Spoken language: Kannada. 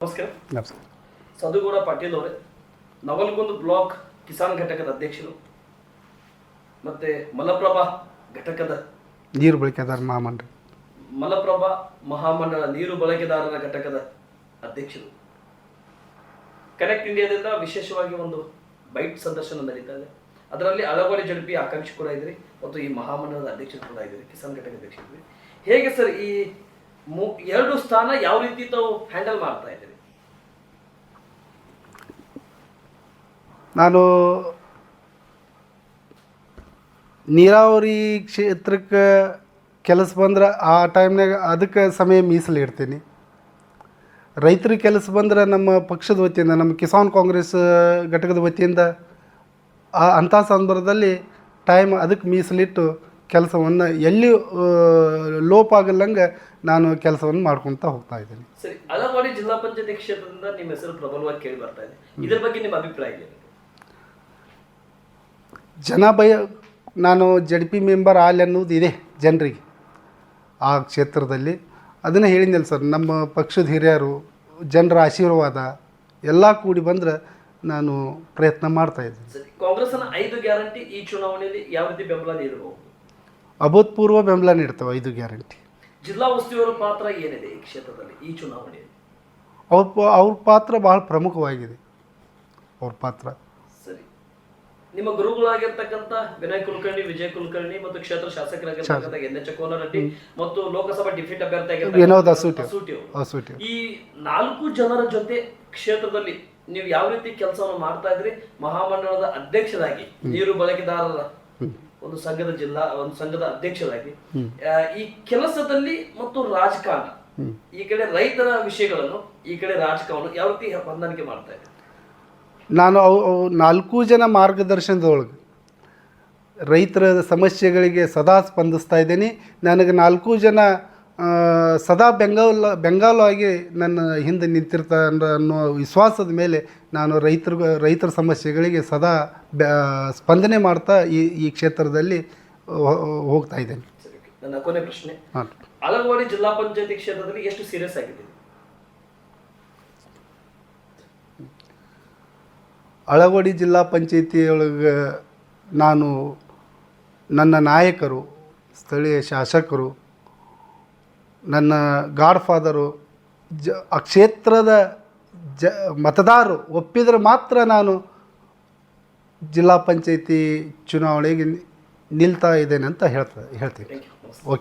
ನಮಸ್ಕಾರ. ನಮಸ್ಕಾರ. ಸದುಗೌಡ ಪಾಟೀಲ್ ಅವರೇ ನವಲಗುಂದ ಬ್ಲಾಕ್ ಕಿಸಾನ್ ಘಟಕದ ಅಧ್ಯಕ್ಷರು ಮತ್ತೆ ಮಲಪ್ರಭಾ ಘಟಕದ ನೀರು ಬಳಕೆದಾರ ಮಹಾಮಂಡಳ. ಮಲಪ್ರಭಾ ಮಹಾಮಂಡಲ ನೀರು ಬಳಕೆದಾರರ ಘಟಕದ ಅಧ್ಯಕ್ಷರು. ಕನೆಕ್ಟ್ ಇಂಡಿಯಾದಿಂದ ವಿಶೇಷವಾಗಿ ಒಂದು ಬೈಟ್ ಸಂದರ್ಶನ ನಡೀತಾ ಇದೆ ಅದರಲ್ಲಿ ಅಳವಡಿ ಜಡಪಿ ಆಕಾಂಕ್ಷಿ ಕೂಡ ಇದ್ರಿ ಮತ್ತು ಈ ಮಹಾಮಂಡಲದ ಅಧ್ಯಕ್ಷರು ಕೂಡ ಇದ್ರಿ ಕಿಸಾನ್ ಘಟಕ ಅಧ್ಯಕ್ಷರು ಹೇಗೆ ಸರ್ ಈ ಮೂ- ಎರಡು ಸ್ಥಾನ ಯಾವ ರೀತಿ ತಾವು ಹ್ಯಾಂಡಲ್ ಮಾಡ್ತಾ ಇದ್ದೀರಿ? ನಾನು ನೀರಾವರಿ ಕ್ಷೇತ್ರಕ್ಕೆ ಕೆಲಸ ಬಂದ್ರೆ ಆ ಟೈಮ್ನಾಗ ಅದಕ್ಕೆ ಸಮಯ ಮೀಸಲಿಡ್ತೀನಿ ರೈತರ ಕೆಲಸ ಬಂದ್ರೆ ನಮ್ಮ ಪಕ್ಷದ ವತಿಯಿಂದ, ನಮ್ಮ ಕಿಸಾನ್ ಕಾಂಗ್ರೆಸ್ ಘಟಕದ ವತಿಯಿಂದ ಆ ಅಂಥ ಸಂದರ್ಭದಲ್ಲಿ ಟೈಮ್ ಅದಕ್ಕೆ ಮೀಸಲಿಟ್ಟು ಕೆಲಸವನ್ನು ಎಲ್ಲಿ ಲೋಪ್ ಆಗಲ್ಲಂಗೆ ನಾನು ಕೆಲಸವನ್ನು ಮಾಡ್ಕೊತಾ ಹೋಗ್ತಾ ಇದ್ದೀನಿ. ಸರಿ ಅಲವಾಡಿ ಜಿಲ್ಲಾ ಪಂಚಾಯತಿ ಕ್ಷೇತ್ರದಿಂದ ನಿಮ್ಮ ಹೆಸರು ಪ್ರಬಲವಾಗಿ ಕೇಳಿ ಬರ್ತಾ ಇದೆ. ಇದರ ಬಗ್ಗೆ ನಿಮ್ಮ ಅಭಿಪ್ರಾಯ ಏನು? ಜನ ಭಯ ನಾನು ಜಡ್ ಪಿ ಮೆಂಬರ್ ಆಲ್ ಅನ್ನೋದು ಇದೆ ಜನರಿಗೆ ಆ ಕ್ಷೇತ್ರದಲ್ಲಿ. ಅದನ್ನು ಹೇಳಿದ್ನಲ್ಲ ಸರ್ ನಮ್ಮ ಪಕ್ಷದ ಹಿರಿಯರು ಜನರ ಆಶೀರ್ವಾದ ಎಲ್ಲ ಕೂಡಿ ಬಂದ್ರೆ ನಾನು ಪ್ರಯತ್ನ ಮಾಡ್ತಾ ಇದ್ದೀನಿ. ಕಾಂಗ್ರೆಸ್ನ ಐದು ಗ್ಯಾರಂಟಿ ಈ ಚುನಾವಣೆಯಲ್ಲಿ ಯಾವ ರೀತಿ ಬೆಂಬಲ ನೀಡಬಹುದು? ಅಭೂತಪೂರ್ವ ಬೆಂಬಲ ನೀಡ್ತವೆ ಐದು ಗ್ಯಾರಂಟಿ. ಜಿಲ್ಲಾ ಉಸ್ತುವಾರಿ ಪಾತ್ರ ಏನಿದೆ ಈ ಕ್ಷೇತ್ರದಲ್ಲಿ ಈ ಚುನಾವಣೆಯಲ್ಲಿ? ಅವ್ರ ಅವ್ರ ಪಾತ್ರ ಭಾಳ ಪ್ರಮುಖವಾಗಿದೆ. ಅವ್ರ ಪಾತ್ರ. ಸರಿ. ನಿಮ್ಮ ಗುರುಗಳಾಗಿರ್ತಕ್ಕಂಥ ವಿನಯ್ ಕುಲಕರ್ಣಿ ವಿಜಯ್ ಕುಲಕರ್ಣಿ ಮತ್ತು ಕ್ಷೇತ್ರ ಶಾಸಕರಾಗಿರ್ತಕ್ಕಂಥ ಎನ್ ಎಚ್ ಕೋನರೆಡ್ಡಿ ಮತ್ತು ಲೋಕಸಭಾ ಡಿಫೀಟ್ ಅಭ್ಯರ್ಥಿ ಈ ನಾಲ್ಕು ಜನರ ಜೊತೆ ಕ್ಷೇತ್ರದಲ್ಲಿ ನೀವು ಯಾವ ರೀತಿ ಕೆಲಸವನ್ನು ಮಾಡ್ತಾ ಇದ್ರಿ ಮಹಾಮಂಡಲದ ಅಧ್ಯಕ್ಷರಾಗಿ ನೀರು ಬಳಕೆದಾರರ ಒಂದು ಸಂಘದ ಜಿಲ್ಲಾ ಒಂದು ಸಂಘದ ಅಧ್ಯಕ್ಷರಾಗಿ ಈ ಕೆಲಸದಲ್ಲಿ ಮತ್ತು ರಾಜಕಾರಣ ಈ ಕಡೆ ರೈತರ ವಿಷಯಗಳನ್ನು ಈ ಕಡೆ ರಾಜಕಾರಣ ಯಾವ ರೀತಿ ಹೊಂದಾಣಿಕೆ ಮಾಡ್ತಾ ಇದ್ದೀರಿ ನಾನು ಅವು ಅವು ನಾಲ್ಕು ಜನ ಮಾರ್ಗದರ್ಶನದೊಳಗೆ ರೈತರ ಸಮಸ್ಯೆಗಳಿಗೆ ಸದಾ ಸ್ಪಂದಿಸ್ತಾ ಇದ್ದೀನಿ. ನನಗೆ ನಾಲ್ಕು ಜನ ಸದಾ ಬೆಂಗಾಲು ಆಗಿ ನನ್ನ ಹಿಂದೆ ನಿಂತಿರ್ತ ಅನ್ನೋ ವಿಶ್ವಾಸದ ಮೇಲೆ ನಾನು ರೈತರ ರೈತರ ಸಮಸ್ಯೆಗಳಿಗೆ ಸದಾ ಸ್ಪಂದನೆ ಮಾಡ್ತಾ ಈ ಈ ಕ್ಷೇತ್ರದಲ್ಲಿ ಹೋಗ್ತಾ ಇದ್ದೇನೆ. ನನ್ನ ಕೊನೆ ಪ್ರಶ್ನೆ. ಹಾಂ. ಅಲಗವಾಡಿ ಜಿಲ್ಲಾ ಪಂಚಾಯತಿ ಕ್ಷೇತ್ರದಲ್ಲಿ ಎಷ್ಟು ಸೀರಿಯಸ್ ಆಗಿದೆ? ಅಳವಡಿ ಜಿಲ್ಲಾ ಪಂಚಾಯತಿಯೊಳಗೆ ನಾನು ನನ್ನ ನಾಯಕರು ಸ್ಥಳೀಯ ಶಾಸಕರು ನನ್ನ ಗಾಡ್ ಫಾದರು ಜ ಆ ಕ್ಷೇತ್ರದ ಜ ಮತದಾರರು ಒಪ್ಪಿದರೆ ಮಾತ್ರ ನಾನು ಜಿಲ್ಲಾ ಪಂಚಾಯಿತಿ ಚುನಾವಣೆಗೆ ನಿಲ್ತಾ ಇದ್ದೇನೆ ಅಂತ ಹೇಳ್ತಾ ಹೇಳ್ತೀನಿ. ಓಕೆ